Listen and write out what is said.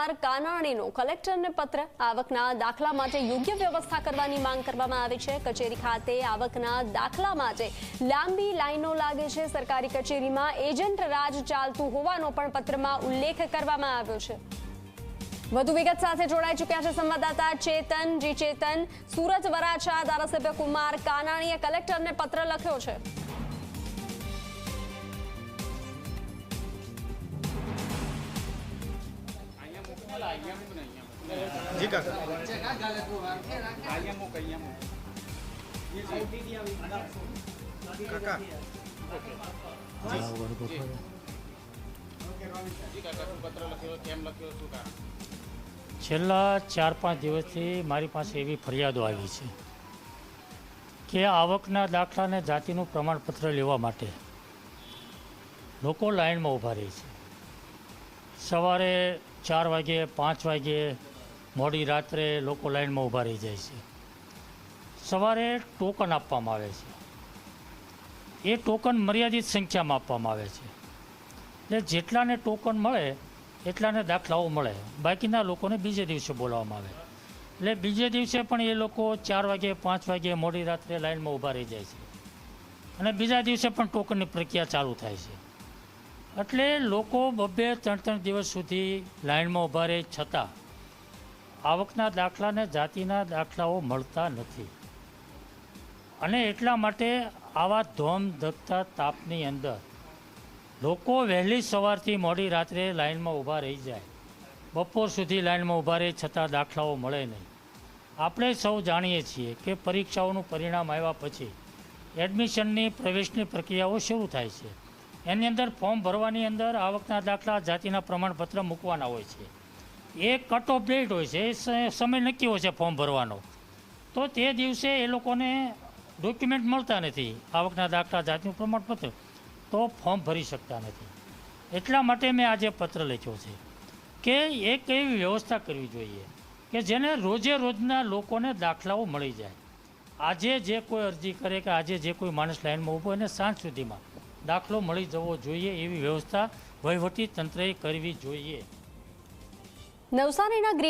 કુમાર કાનાણીનો કલેક્ટરને પત્ર આવકના દાખલા માટે યોગ્ય વ્યવસ્થા કરવાની માંગ કરવામાં આવી છે. કચેરી ખાતે આવકના દાખલા માટે લાંબી લાઈનો લાગે છે. સરકારી કચેરીમાં એજન્ટ રાજ ચાલતું હોવાનો પણ પત્રમાં ઉલ્લેખ કરવામાં આવ્યો છે. વધુ વિગત સાથે જોડાઈ ચૂક્યા છે સંવાદદાતા ચેતન. જી ચેતન, સુરત વરાછા ધારાસભ્ય કુમાર કાનાણીએ કલેક્ટરને પત્ર લખ્યો છે. જી કાકા. કાકા. છેલ્લા ચાર પાંચ દિવસથી મારી પાસે એવી ફરિયાદો આવી છે કે આવકના દાખલાને જાતિનું પ્રમાણપત્ર લેવા માટે લોકો લાઇનમાં ઊભા રહે છે. સવારે ચાર વાગે, પાંચ વાગે મોડી રાત્રે લોકો લાઇનમાં ઊભા રહી જાય છે. સવારે ટોકન આપવામાં આવે છે. એ ટોકન મર્યાદિત સંખ્યામાં આપવામાં આવે છે. એટલે જેટલાને ટોકન મળે, એટલાને દાખલાઓ મળે. બાકીના લોકોને બીજે દિવસે બોલાવવામાં આવે. એટલે બીજે દિવસે પણ એ લોકો ચાર વાગે, પાંચ વાગે મોડી રાત્રે લાઇનમાં ઊભા રહી જાય છે. અને બીજા દિવસે પણ ટોકનની પ્રક્રિયા ચાલુ થાય છે. એટલે લોકો બબ્બે ત્રણ ત્રણ દિવસ સુધી લાઇનમાં ઊભા રહે છતાં આવકના દાખલાને જાતિના દાખલાઓ મળતા નથી. અને એટલા માટે આવા ધોમ ધકતા તાપની અંદર લોકો વહેલી સવારથી મોડી રાત્રે લાઇનમાં ઊભા રહી જાય. બપોર સુધી લાઇનમાં ઊભા રહે છતાં દાખલાઓ મળે નહીં. આપણે સૌ જાણીએ છીએ કે પરીક્ષાઓનું પરિણામ આવ્યા પછી એડમિશનની પ્રવેશની પ્રક્રિયાઓ શરૂ થાય છે. એની અંદર ફોર્મ ભરવાની અંદર આવકના દાખલા, જાતિના પ્રમાણપત્ર મૂકવાના હોય છે. એ કટ ઓફ ડેટ હોય છે, એ સમય નક્કી હોય છે ફોર્મ ભરવાનો. તો તે દિવસે એ લોકોને ડોક્યુમેન્ટ મળતા નથી, આવકના દાખલા, જાતિનું પ્રમાણપત્ર. તો ફોર્મ ભરી શકતા નથી. એટલા માટે મેં આજે પત્ર લખ્યો છે કે એક એવી વ્યવસ્થા કરવી જોઈએ કે જેને રોજે રોજના લોકોને દાખલાઓ મળી જાય. આજે જે કોઈ અરજી કરે કે આજે જે કોઈ માણસ લાઈનમાં ઊભો એને સાંજ સુધીમાં દાખલો મળી જવો જોઈએ એવી વ્યવસ્થા વહીવટી તંત્રએ કરવી જોઈએ. નવસારીના